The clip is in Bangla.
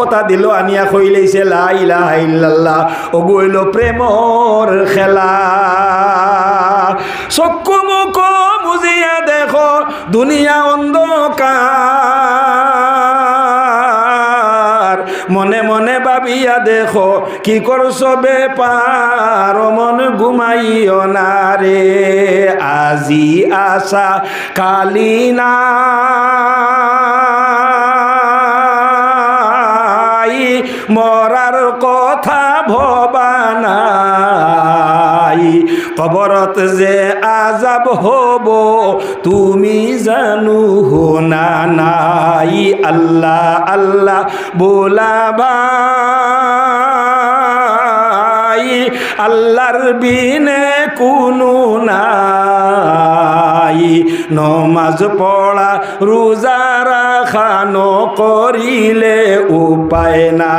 কথা দিল, আনিয়া কইলেছে লা ইলাহা ইল্লাল্লাহ। ওগো হইল প্রেমর খেলা। চক্ষু মুখ মুজিয়া দেখো, দুনিয়া অন্ধকার। মনে মনে ভাবিয়া দেখো, কি করছ বেপার? মন ঘুমাইও না রে। আজি আশা কালি নাই মরার কথা ভবানাই। কবরত যে আজাব হব, তুমি জানু না নাই। আল্লাহ আল্লাহ বোলা ভাই আল্লাহর বিনে কোনো নাই। নমাজ পড়া রোজা রাখানো করিলে উপায় না